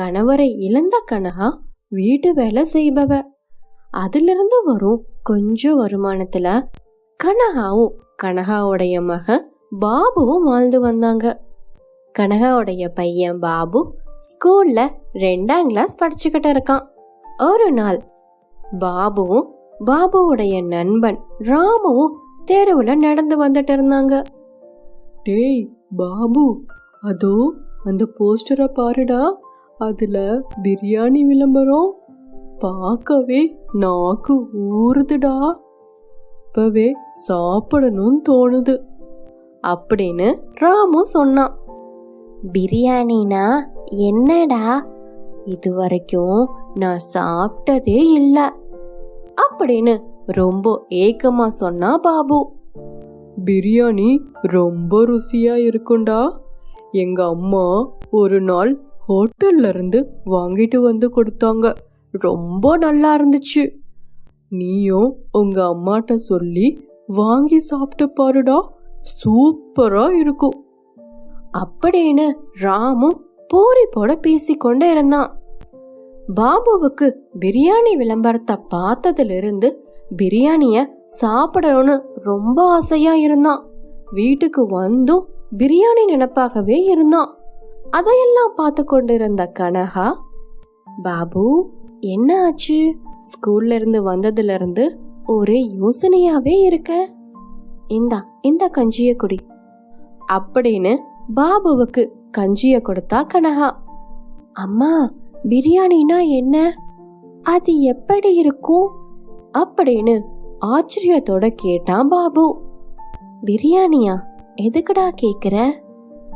கணவரை இழந்த கனகா வீட்டு வேலை செய்பவ. அதிலிருந்து வரும் கொஞ்சம் வருமானத்துல கனகாவும் கனகாவுடைய மக பாபுவும் வாழ்ந்து வந்தாங்க. கனகாவுடைய பையன் பாபு ஸ்கூல்ல ரெண்டாம் கிளாஸ் படிச்சுக்கிட்டு இருக்கான். ஒரு நாள் பாபுவும் பாபுவுடைய நண்பன் ராமுவும் தெருவுல நடந்து வந்துட்டு இருந்தாங்க. டேய் பாபு அதோ அந்த போஸ்டரை பாருடா. அதுல பிரியாணி விளம்பரம் பார்க்கவே நாக்கு ஊறுதுடா. இப்பவே சாப்பிடணும்னு தோணுது. அப்படின்னு ராமு சொன்னான். பிரியாணினா என்னடா? இது வரைக்கும் நான் சாப்பிட்டதே இல்ல. அப்படின்னு ரொம்ப ஏக்கமா சொன்னா பாபு. பிரியாணி ரொம்ப ருசியா இருக்கும்டா. எங்க அம்மா ஒரு நாள் ஹோட்டல்ல இருந்து வாங்கிட்டு வந்து கொடுத்தாங்க. ரொம்ப நல்லா இருந்துச்சு. நீயும் உங்க அம்மாட்ட சொல்லி வாங்கி சாப்பிட்டு பாருடா. சூப்பரா இருக்கும். அப்படின்னு ராமு பூரி போட பேசிக்கொண்டு இருந்தான். பாபுவுக்கு பிரியாணி விளம்பரத்தை பார்த்ததுல இருந்து பிரியாணிய சாப்பிடணும்னு ரொம்ப ஆசையா இருந்தான். வீட்டுக்கு வந்தும் பிரியாணி நினப்பாகவே இருந்தான். அதையெல்லாம் பார்த்து கொண்டிருந்த கனகா பாபு என்ன ஆச்சு? ஸ்கூல்ல இருந்து வந்ததுல இருந்து ஒரே யோசனையாவே இருக்க. இந்தா இந்த கஞ்சிய குடி. அப்படின்னு பாபுவுக்கு கஞ்சிய கொடுத்தா கனகா அம்மா பிரியாணினா என்ன? அது எப்படி இருக்கும்? அப்படின்னு ஆச்சரியத்தோட கேட்டான் பாபு. பிரியாணியா? எதுக்குடா கேக்குற?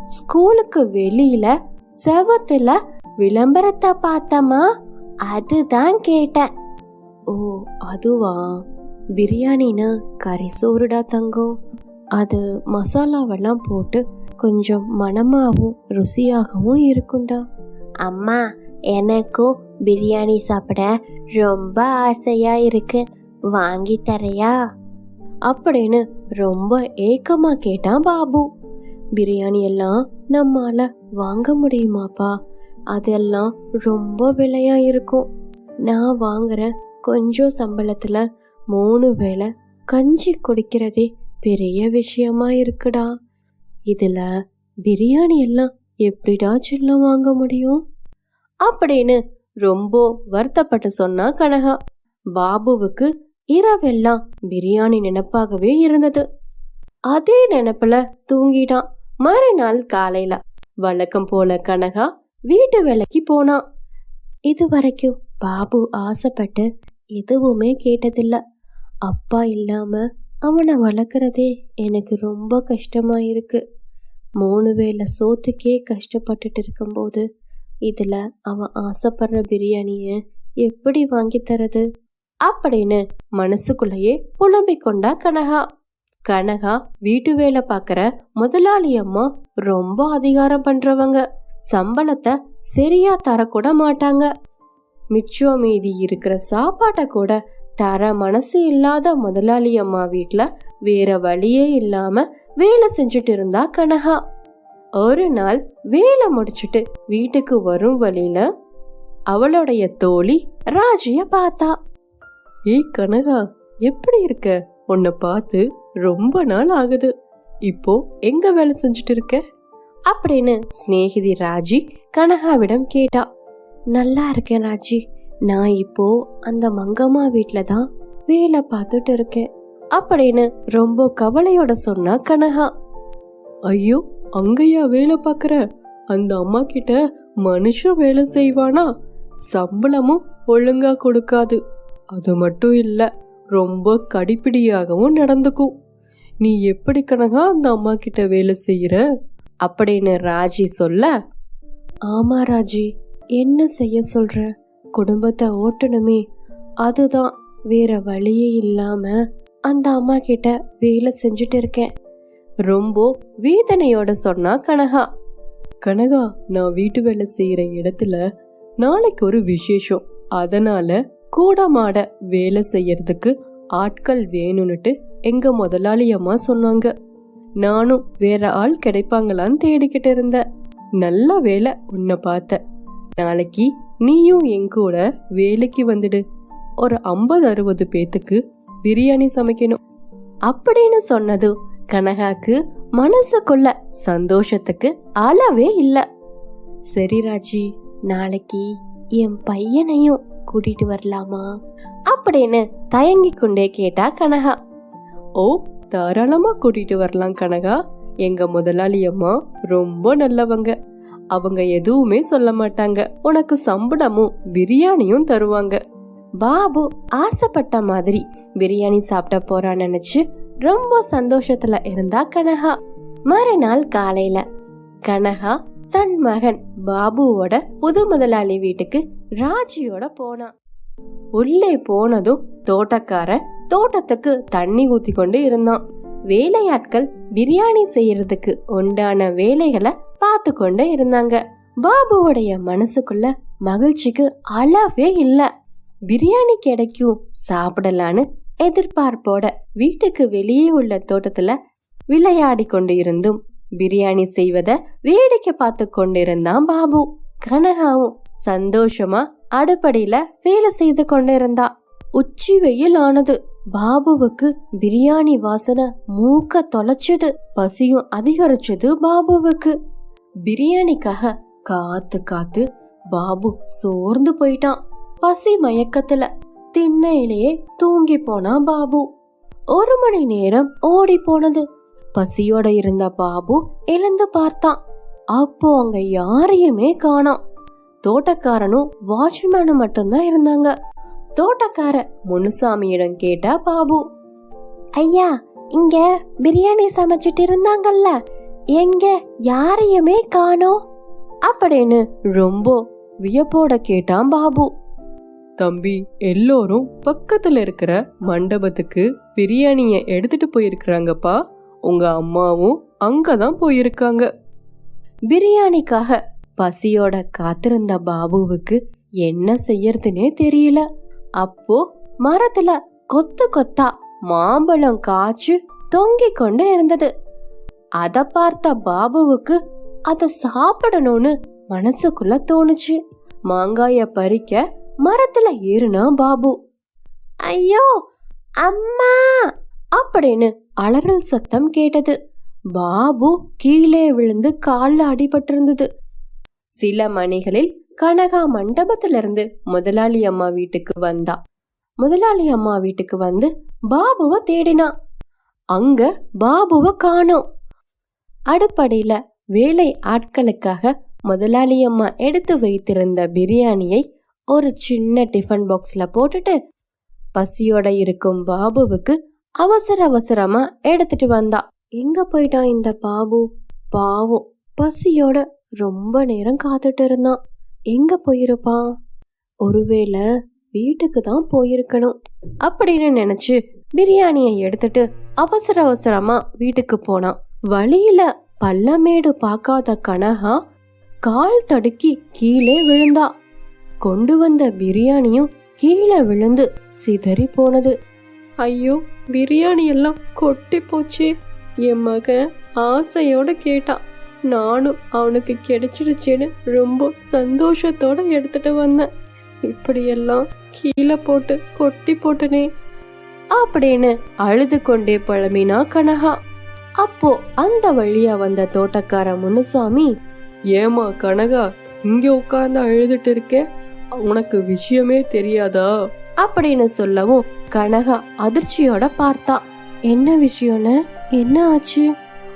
ஸ்கூலுக்கு வெளியில செவத்துல விளம்பரத்தை பார்த்தமா அதுதான் கேட்டேன். ஓ அதுவா? பிரியாணினா கறி சோறுடா தங்கம். அது மசாலாவெல்லாம் போட்டு கொஞ்சம் மனமாகவும் ருசியாகவும் இருக்கும்டா. அம்மா எனக்கும் பிரியாணி சாப்பிட ரொம்ப ஆசையா இருக்கு. வாங்கி தரையா? அப்படின்னு ரொம்ப ஏக்கமா கேட்டான் பாபு. பிரியாணி எல்லாம் நம்மால வாங்க முடியுமாப்பா? அதெல்லாம் ரொம்ப விலையா இருக்கும். நான் வாங்குற கொஞ்சம் சம்பளத்துல மூணு வேளை கஞ்சி குடிக்கிறதே பெரிய விஷயமா இருக்குடா. இதுல பிரியாணி எல்லாம் எப்படிடா செல்லம் வாங்க முடியும்? அப்படின்னு ரொம்ப வருத்தப்பட்டு சொன்னா கனகா. பாபுவுக்கு இரவெல்லாம் பிரியாணி நினப்பாகவே இருந்தது. அதே நினப்புல தூங்கிட்டான். மறுநாள் காலையில வழக்கம் போல கனகா வீட்டு வேலைக்கு போனான் இது வரைக்கும் பாபு ஆசைப்பட்டு எதுவுமே கேட்டதில்ல. அப்பா இல்லாம அவனை வளர்க்குறதே எனக்கு ரொம்ப கஷ்டமா இருக்கு. மூணு வேளை சோத்துக்கே கஷ்டப்பட்டுட்டு இருக்கும்போது இதுல அவன் ஆசைப்படுற பிரியாணிய எப்படி வாங்கி தரது? அப்படின்னு மனசுக்குள்ளேயே புலம்பிக் கொண்டா கனகா. கனகா வீட்டு வேலை பார்க்குற முதலாளி அம்மா ரொம்ப அதிகாரம் பண்றவங்க. சம்பளத்தை சரியா தரக்கூட மாட்டாங்க. மிச்சம் மீதி இருக்கிற சாப்பாட்டை கூட தர மனசு இல்லாத முதலாளி அம்மா வீட்டில் வேற வழியே இல்லாம வேலை செஞ்சுட்டு இருந்தா கனகா. ஒரு நாள் வேலை முடிச்சிட்டு வீட்டுக்கு வரும் வழியில அவளுடைய தோழி ராஜிய பார்த்தா. ஏய் கனகா எப்படி இருக்க? உன்னை பார்த்து ரொம்ப நாள் ஆகுது. இப்போ எங்க வேலை செஞ்சுட்டு இருக்க? அப்படின்னு சிநேகிதி ராஜி கனகாவிடம் கேட்டா. நல்லா இருக்கேன் ராஜி. நான் இப்போ அந்த மங்கம்மா வீட்டில் தான் வேலை பார்த்துட்டு இருக்கேன். அப்படின்னு ரொம்ப கவலையோட சொன்னா கனகா. ஐயோ அங்கேயா வேலை பார்க்குற? அந்த அம்மா கிட்ட மனுஷன் வேலை செய்வானா? சம்பளமும் ஒழுங்கா கொடுக்காது. அது மட்டும் இல்ல ரொம்ப கடிப்பிடியாகவும் நடந்துக்கும். நீ எப்படி கனகா அந்த அம்மா கிட்ட வேலை செய்யற? அப்படின்னு ராஜி சொல்ல ஆமா ராஜி என்ன செய்ய சொல்ற? குடும்பத்தை ஓட்டணுமே. அதுதான் வேற வழியே இல்லாம அந்த அம்மா கிட்ட வேலை செஞ்சுட்டு இருக்கேன். ரொம்ப வேதனையோட சொன்னா கனகா. கனகா நான் வீட்டு வேலை செய்யற இடத்துல நாளைக்கு ஒரு விசேஷம். அதனால கூடமாட வேலை செய்யறதுக்கு ஆட்கள் வேணும்னுட்டு எங்க முதலாளி அம்மா சொன்னாங்க. நானும் வேற ஆள் கிடைப்பாங்களான்னு தேடிக்கிட்டு இருந்தேன். நல்ல வேலை உன்னை பார்த்த. நாளைக்கு நீயும் என் கூட வேலைக்கு வந்துடு. ஒரு ஐம்பது அறுபது பேத்துக்கு பிரியாணி சமைக்கணும். அப்படின்னு சொன்னதும் கனகாக்கு மனசுக்குள்ள சந்தோஷத்துக்கு அளவே இல்ல. சரி ராஜி நாளைக்கு என் பையனையும் கூட்டிட்டு வரலாமா? அப்படின்னு தயங்கி கொண்டே கேட்டா கனகா. ஓ தாராளமாக கூட்டிகிட்டு வரலாம் கனகா. எங்கள் முதலாளி அம்மா ரொம்ப நல்லவங்க. அவங்க எதுவுமே சொல்ல மாட்டாங்க. உனக்கு சம்பளமும் பிரியாணியும் தருவாங்க. பாபு ஆசைப்பட்ட மாதிரி பிரியாணி சாப்பிட போறான்னு நினைச்சு ரொம்ப சந்தோஷத்துல இருந்தா கனகா. மறுநாள் காலையில கனகா தன் மகன் பாபுவோட புது முதலாளி வீட்டுக்கு ராஜியோட போனான் உள்ளே போனதும் தோட்டக்காரன் தோட்டத்துக்கு தண்ணி ஊத்தி கொண்டு இருந்தான். வேலையாட்கள் பிரியாணி செய்யறதுக்கு உண்டான வேலைகளை பார்த்து கொண்டு இருந்தாங்க. பாபுவோடைய மனசுக்குள்ள மகிழ்ச்சிக்கு அளவே இல்ல. பிரியாணி கிடைக்கும் சாப்பிடலான்னு எதிர்பார்ப்போட வீட்டுக்கு வெளியே உள்ள தோட்டத்துல விளையாடி கொண்டு இருந்தும் பிரியாணி செய்வத வேடிக்கை பார்த்து கொண்டிருந்தான் பாபு. கனகாவும் சந்தோஷமா அடுப்படியில வேலை செய்து கொண்டிருந்தா. உச்சி வெயில் ஆனது. பாபுவுக்கு பிரியாணி வாசனை மூக்க தொலைச்சது பசியும் அதிகரிச்சது பாபுவுக்கு. பிரியாணிக்காக காத்து காத்து பாபு சோர்ந்து போயிட்டான். பசி மயக்கத்துல திண்ணையிலேயே தூங்கி போனான் பாபு. ஒரு மணி நேரம் ஓடி போனது. பசியோட இருந்த பாபு எழுந்து பார்த்தான். அப்போ அங்க யாரையுமே காணோம். தோட்டக்காரனும் வாட்ச்மேனும் மட்டும்தான் இருந்தாங்க. தோட்டக்கார முனுசாமியிடம் கேட்டா பாபு. ஐயா இங்க பிரியாணி சமைச்சிட்டு இருந்தாங்கல்ல எங்க யாரையுமே காணோம் அப்படின்னு ரொம்ப வியப்போட கேட்டான் பாபு. தம்பி எல்லோரும் பக்கத்துல இருக்கிற மண்டபத்துக்கு பிரியாணிய எடுத்துட்டு போயிருக்கிறாங்கப்பா. உங்க அம்மாவும் அங்கதான் போயிருக்காங்க. பிரியாணிக்காக பசியோட காத்திருந்த பாபுவுக்கு என்ன செய்யறதுனே தெரியல. அப்போ மரத்துல கொத்து கொத்தா மாம்பழம் காய்ச்சி தொங்கி கொண்டு இருந்தது. அத பார்த்த பாபுவுக்கு அத சாப்பிடணும்னு மனசுக்குள்ள தோணுச்சு. மாங்காய பறிக்க மரத்துல ஏறுனா பாபு ஐயோ அம்மா! அப்படின்னு அலறல் சத்தம் கேட்டது. பாபு கீழே விழுந்து கால்ல அடிபட்டிருந்தது. சில மணிகளில் கனகா மண்டபத்திலிருந்து முதலாளி அம்மா வீட்டுக்கு வந்தா. முதலாளி அம்மா வீட்டுக்கு வந்து பாபுவை தேடினா. அங்க பாபுவை காணோம். அடுப்படையில வேலை ஆட்களுக்காக முதலாளி அம்மா எடுத்து வைத்திருந்த பிரியாணியை ஒரு சின்ன டிஃபன் பாக்ஸ்ல போட்டுட்டு பசியோட இருக்கும் பாபுவுக்கு அவசர அவசரமா எடுத்துட்டு வந்தா. எங்க போயிட்டான் இந்த பாபு? பாவம் பசியோட ரொம்ப நேரம் காத்துட்டு இருந்தான். எங்க போயிருப்பான்? ஒருவேளை வீட்டுக்கு தான் போயிருக்கணும். அப்படின்னு நினைச்சு பிரியாணியை எடுத்துட்டு அவசர அவசரமா வீட்டுக்கு போனான். வழியில பள்ளமேடு பார்க்காத கனகா கால் தடுக்கி கீழே விழுந்தா. கொண்டு வந்த பிரியாணியும் கீழே விழுந்து சிதறி போனது. ஐயோ பிரியாணி எல்லாம் கொட்டி போச்சு என் மகன் ஆசையோட கேட்டான். நானும் அவனுக்கு கிடைச்சிடுச்சேன்னு ரொம்ப சந்தோஷத்தோட எடுத்துட்டு வந்தேன். இப்படியெல்லாம் கீழே போட்டு கொட்டி போட்டனே. அப்படின்னு அழுது கொண்டே பழமினா கனகா. அப்போ அந்த வழியா வந்த தோட்டக்கார முனுசாமி ஏமா கனகா இங்க உட்கார்ந்து அழுதுட்டு இருக்கே? உனக்கு விஷயமே தெரியாதா? அப்படின்னு சொல்லவும் கனகா அதிர்ச்சியோட பார்த்தா. என்ன விஷயம்னு? என்ன ஆச்சு?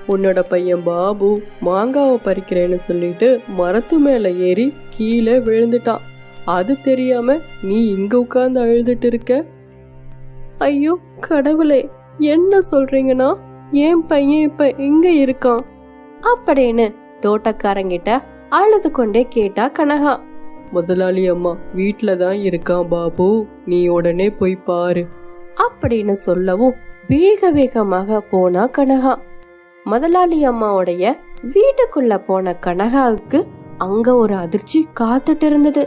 உன்னோட பையன் பாபு மாங்காவை பறிக்கிறேன்னு சொல்லிட்டு மரத்து மேல ஏறி கீழே விழுந்துட்டான் அது தெரியாம நீ இங்க உட்கார்ந்து அழுதுட்டு இருக்க? ஐயோ கடவுளே என்ன சொல்றீங்கன்னா? என் பையன் இப்ப எங்க இருக்கான். அப்படின்னு தோட்டக்காரங்கிட்ட அழுது கொண்டே கேட்டா கனகா. முதலாளி அம்மா வீட்ல தான் இருக்கான் பாபு. நீ உடனே போய் பாரு. அப்படின்னு சொல்லவும் வேக வேகமாக போனா கனகா. முதலாளி அம்மாவுடைய வீட்டுக்குள்ள போன கனகாவுக்கு அங்க ஒரு அதிர்ச்சி காத்துட்டு இருந்தது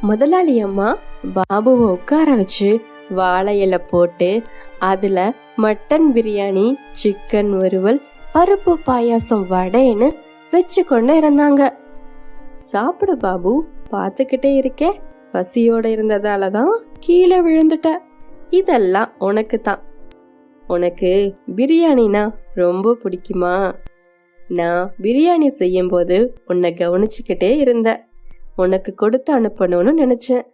முதலாளி அம்மா பாபுவை உட்கார வச்சு வாழை இலை போட்டு அதுல மட்டன் பிரியாணி சிக்கன் வறுவல் பருப்பு பாயாசம் வடைன்னு வச்சு கொண்டு இருந்தாங்க. சாப்பிடு பாபு பார்த்துக்கிட்டே இருக்கே. பசியோட இருந்ததால தான் கீழே விழுந்துட்ட. இதெல்லாம் உனக்கு தான் உனக்கு பிரியாணினா ரொம்ப பிடிக்குமா? நான் பிரியாணி செய்யும்போது உன்னை கவனிச்சுக்கிட்டே இருந்த. உனக்கு கொடுத்து அனுப்பணும்னு நினைச்சேன்.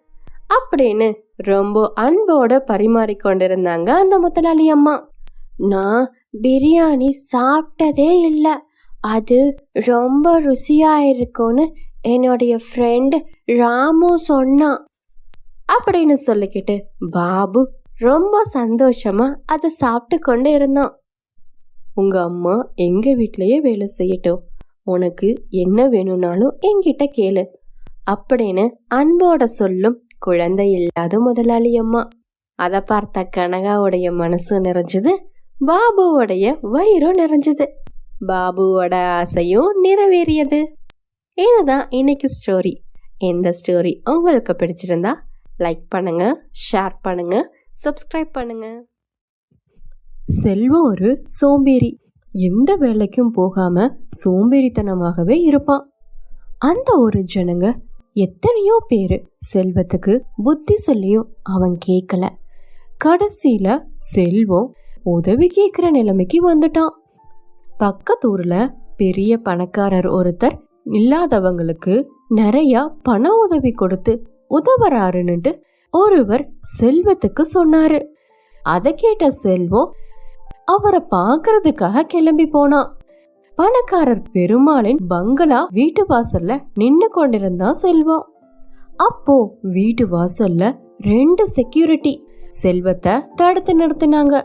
அப்படின்னு ரொம்ப அன்போட பரிமாறி கொண்டிருந்தாங்க அந்த முதலாளி அம்மா. நான் பிரியாணி சாப்பிட்டதே இல்லை. அது ரொம்ப ருசியா இருக்கும்னு என்னுடைய ஃப்ரெண்டு ராமு சொன்னான் அப்படின்னு சொல்லிக்கிட்டு பாபு ரொம்ப சந்தோஷமா அதை சாப்பிட்டு கொண்டு இருந்தான். உங்க அம்மா எங்க வீட்லயே வேலை செய்யட்டும். உனக்கு என்ன வேணும்னாலும் என்கிட்ட கேளு. அப்படின்னு அன்போட சொல்லும் குழந்தை இல்லாத முதலாளி அம்மா. அதை பார்த்த கனகாவுடைய மனசு நிறைஞ்சது பாபுவோடைய வயிறும் நிறைஞ்சது. பாபுவோட ஆசையும் நிறைவேறியது. இதுதான் இன்னைக்கு ஸ்டோரி இந்த ஸ்டோரி உங்களுக்கு பிடிச்சிருந்தா லைக் பண்ணுங்க ஷேர் பண்ணுங்க சப்ஸ்கிரைப் பண்ணுங்க. செல்வம் ஒரு சோம்பேறி. எந்த வேலைக்கும் போகாம சோம்பேறித்தனமாகவே இருப்பான். அந்த ஒரு ஜனங்க எத்தனையோ பேரு செல்வத்துக்கு புத்தி சொல்லியும் அவன் கேட்கல கடைசியில செல்வம் உதவி கேட்கிற நிலைமைக்கு வந்துட்டான். பக்கத்தூர்ல பெரிய பணக்காரர் ஒருத்தர் இல்லாதவங்களுக்கு நிறைய பண உதவி கொடுத்து உதவுறாருன்னுட்டு ஒருவர் செல்வத்துக்கு சொன்னாரு. அதை கேட்ட செல்வம் அவரை பார்க்கறதுக்காக கிளம்பி போனான் பணக்காரர் பெருமாளின் பங்களா வீட்டு வாசல்ல நின்னு கொண்டிருந்தான் செல்வம் அப்போ வீட்டு வாசல்ல ரெண்டு செக்யூரிட்டி செல்வத்தை தடுத்து நிறுத்தினாங்க.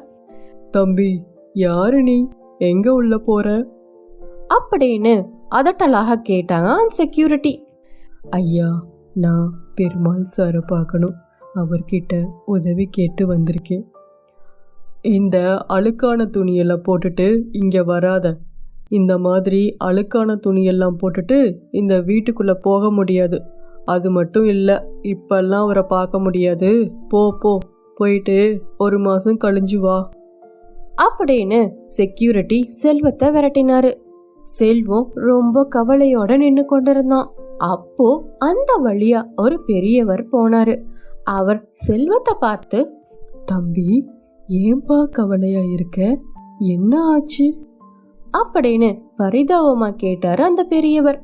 தம்பி யாரு நீ? எங்க உள்ள போற? அப்படின்னு அதட்டலாக கேட்டாங்க அந்த செக்யூரிட்டி ஐயா நான் பெருமாள் சாரை பார்க்கணும். அவர்கிட்ட உதவி கேட்டு வந்திருக்கேன். இந்த அழுக்கான துணியெல்லாம் போட்டுட்டு இங்க வராத. இந்த மாதிரி அழுக்கான துணியெல்லாம் போட்டுட்டு இந்த வீட்டுக்குள்ள போக முடியாது. அது மட்டும் இல்லை இப்பெல்லாம் அவரை பார்க்க முடியாது. போ போ போயிட்டு ஒரு மாசம் கழிஞ்சு வா. அப்படின்னு செக்யூரிட்டி செல்வத்தை விரட்டினாரு. செல்வம் ரொம்ப கவலையோட நின்னு கொண்டிருந்தான். அப்போ அந்த வழியா ஒரு பெரியவர் போனாரு. அவர் செல்வத்தை பார்த்து தம்பி ஏன்பா கவலையா இருக்க? என்ன ஆச்சு? அப்படின்னு பரிதாபமா கேட்டாரு அந்த பெரியவர்.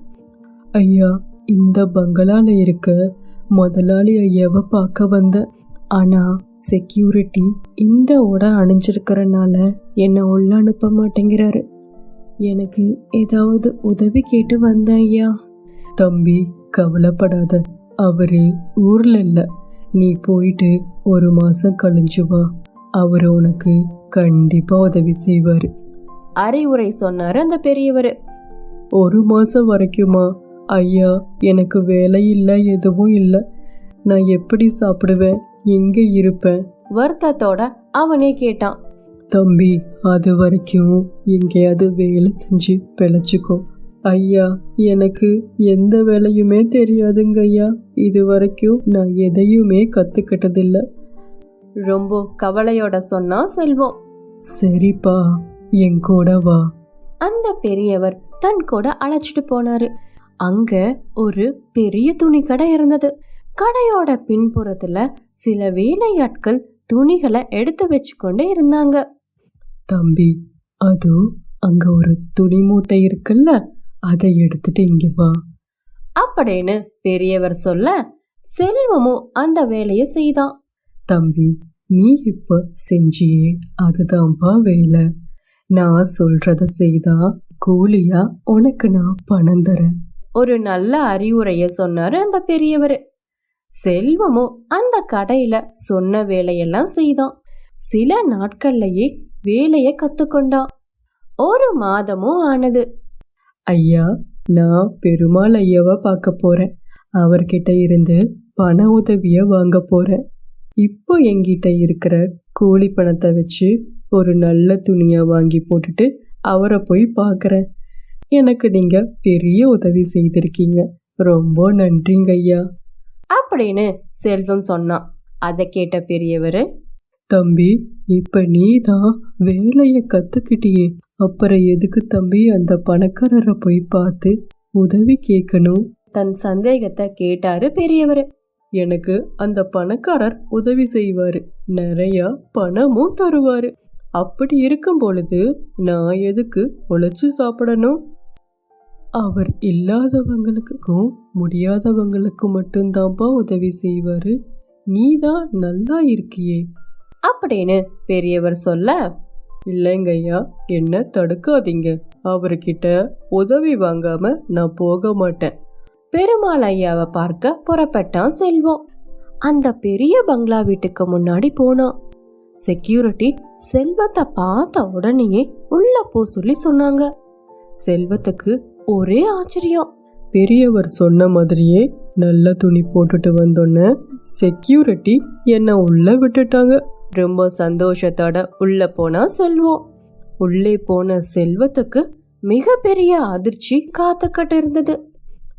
ஐயா இந்த பங்களால இருக்க முதலாளி ஐயாவை பார்க்க வந்த. ஆனா செக்யூரிட்டி இந்த உடை அணிஞ்சிருக்கிறனால என்னை உள்ள அனுப்ப மாட்டேங்கிறாரு. எனக்கு ஏதாவது உதவி கேட்டு வந்தேன் ஐயா. தம்பி கவலைப்படாத. அவரு ஊர்ல இல்ல. நீ போயிட்டு ஒரு மாசம் கழிஞ்சு வா. அவர் உனக்கு கண்டிப்பா உதவி செய்வாரு. அறிவுரை சொன்னாரு அந்த பெரியவர். ஒரு மாசம் வரைக்குமா? ஐயா எனக்கு வேலை இல்லை எதுவும் இல்லை. நான் எப்படி சாப்பிடுவேன்? எங்க இருப்பேன். வருத்தத்தோட அவனே கேட்டான். தம்பி அது வரைக்கும் எங்கேயாவது வேலை செஞ்சு பிழைச்சிக்கோ. ஐயா எனக்கு எந்த வேலையுமே தெரியாதுங்க ஐயா. இது வரைக்கும் நான் எதையுமே கத்துக்கிட்டதில்ல. ரொம்ப கவலையோட சொன்னா செல்வம். சரிப்பா என் கூட வா. அந்த பெரியவர் தன் கூட அழைச்சிட்டு போனாரு. அங்க ஒரு பெரிய துணி கடை இருந்தது. கடையோட பின்புறத்துல சில வேலையாட்கள் துணிகளை எடுத்து வச்சுக்கொண்டு இருந்தாங்க. தம்பி அதோ அங்க ஒரு துணி மூட்டை இருக்குல்ல அதை எடுத்துட்டு இங்க வா. அப்படின்னு பெரியவர் சொல்ல செல்வமும் அந்த வேலையை செய்தான். தம்பி நீ இப்ப செஞ்சியே அதுதான்ப்பா வேலை. நான் சொல்றத செய்தா கூலியா? உனக்கு நான் பணம் தரேன். ஒரு நல்ல அறிவுரைய சொன்னாரு அந்த பெரியவர். செல்வமும் அந்த கடையில சொன்ன வேலையெல்லாம் செய்தான். சில நாட்கள்லயே வேலைய கத்துக்கொண்டான். ஒரு மாதமும் ஆனது. ஐயா நான் பெருமாள் ஐயாவை பார்க்க போறேன். அவர்கிட்ட இருந்து பண உதவிய வாங்க போறேன். இப்போ என்கிட்ட இருக்கிற கூலி பணத்தை வச்சு ஒரு நல்ல துணியா வாங்கி போட்டுட்டு அவரை போய் பார்க்கறேன். எனக்கு நீங்க பெரிய உதவி செய்திருக்கீங்க. ரொம்ப நன்றிங்க ஐயா. அப்படின்னு செல்வம் சொன்னான். அதை கேட்ட பெரியவர் தம்பி இப்ப நீ தான் வேலைய கத்துக்கிட்டியே. அப்புறம் எதுக்கு தம்பி அந்த பணக்காரரை போய் பார்த்து உதவி கேட்கணும்? தன் சந்தேகத்தை கேட்டாரு பெரியவர். எனக்கு அந்த பணக்காரர் உதவி செய்வாரு. நிறைய பணமும் தருவாரு. அப்படி இருக்கும் பொழுது நான் எதுக்கு உழைச்சு சாப்பிடணும்? அவர் இல்லாதவங்களுக்கும் முடியாதவங்களுக்கும் மட்டும்தான்ப்பா உதவி செய்வாரு. நீ தான் நல்லா இருக்கியே. அப்படின்னு பெரியவர் சொல்ல இல்லைங்கய்யா என்ன தடுக்காதீங்க. அவர்கிட்ட உதவி வாங்காம நான் போக மாட்டேன். பெருமாள் ஐயாவை பார்க்க புறப்பட்டான் செல்வம். அந்த பெரிய பங்களா வீட்டுக்கு முன்னாடி போனான். செக்யூரிட்டி செல்வத்தை பார்த்த உடனேயே உள்ள போ சொல்லி சொன்னாங்க. செல்வத்துக்கு ஒரே ஆச்சரியம். பெரியவர் சொன்ன மாதிரியே நல்ல துணி போட்டுட்டு வந்தோன்னே செக்யூரிட்டி என்னை உள்ள விட்டுட்டாங்க. ரொம்ப சந்தோஷத்தோட உள்ள போனா செல்வம். உள்ளே போன செல்வத்துக்கு மிகப்பெரிய அதிர்ச்சி காத்துக்கிட்டு இருந்தது.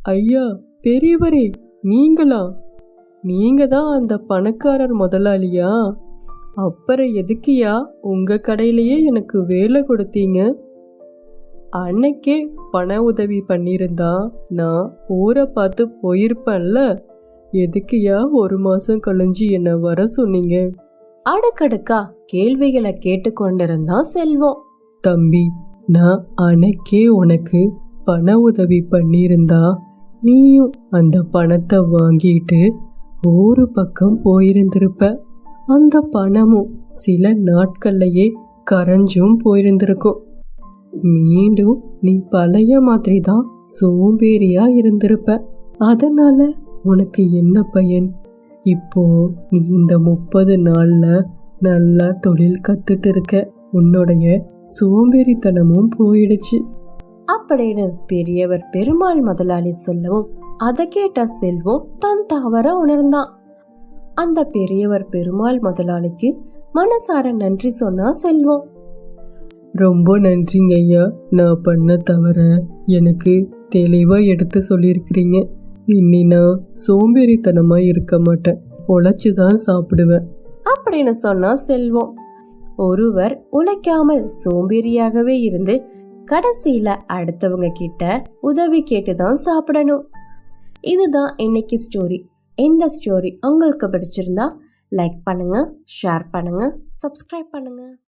ஐயா பெரியவரே நீங்களா? நீங்க தான் அந்த பணக்காரர் முதலாளியா? அப்புறம் எதுக்குயா உங்க கடையிலேயே எனக்கு வேலை கொடுத்தீங்க? அன்னைக்கே பண உதவி பண்ணியிருந்தா நான் ஊரை பார்த்து போயிருப்பேன்ல. எதுக்குயா ஒரு மாசம் கழிஞ்சு என்ன வர சொன்னீங்க? அடுக்கடுக்கா கேள்விகளை கேட்டுக்கொண்டிருந்தான் செல்வம். தம்பி நான் அன்னைக்கே உனக்கு பண உதவி பண்ணியிருந்தா நீயும் அந்த பணத்தை வாங்கிட்டு ஒரு பக்கம் போயிருந்திருப்ப. அந்த பணமும் சில நாட்கள்லயே கரைஞ்சும் போயிருந்திருக்கும். மீண்டும் நீ பழைய மாதிரி தான் சோம்பேறியா இருந்திருப்ப. அதனால உனக்கு என்ன பயன்? இப்போ நீ இந்த முப்பது நாள்ல நல்லா தொழில் கத்துட்டு இருக்க. உன்னுடைய சோம்பேறித்தனமும் போயிடுச்சு. அப்படின்னு பெரியவர் பெருமாள் முதலாளி சொல்லவும் அதை கேட்ட செல்வம் தன் தவற உணர்ந்தான். அந்த பெரியவர் பெருமாள் முதலாளிக்கு மனசார நன்றி சொன்னா செல்வம். ரொம்ப நன்றிங்க ஐயா. நான் பண்ண தவிர எனக்கு தெளிவா எடுத்து சொல்லியிருக்கிறீங்க. இனி நான் சோம்பேறித்தனமா இருக்க மாட்டேன். உழைச்சு தான் சாப்பிடுவேன். அப்படின்னு சொன்னா செல்வம். ஒருவர் உழைக்காமல் சோம்பேறியாகவே இருந்து கடைசியில அடுத்தவங்க கிட்ட உதவி கேட்டுதான் சாப்பிடணும். இதுதான் இன்னைக்கு ஸ்டோரி இந்த ஸ்டோரி உங்களுக்கு பிடிச்சிருந்தா லைக் பண்ணுங்க ஷேர் பண்ணுங்க சப்ஸ்கிரைப் பண்ணுங்க.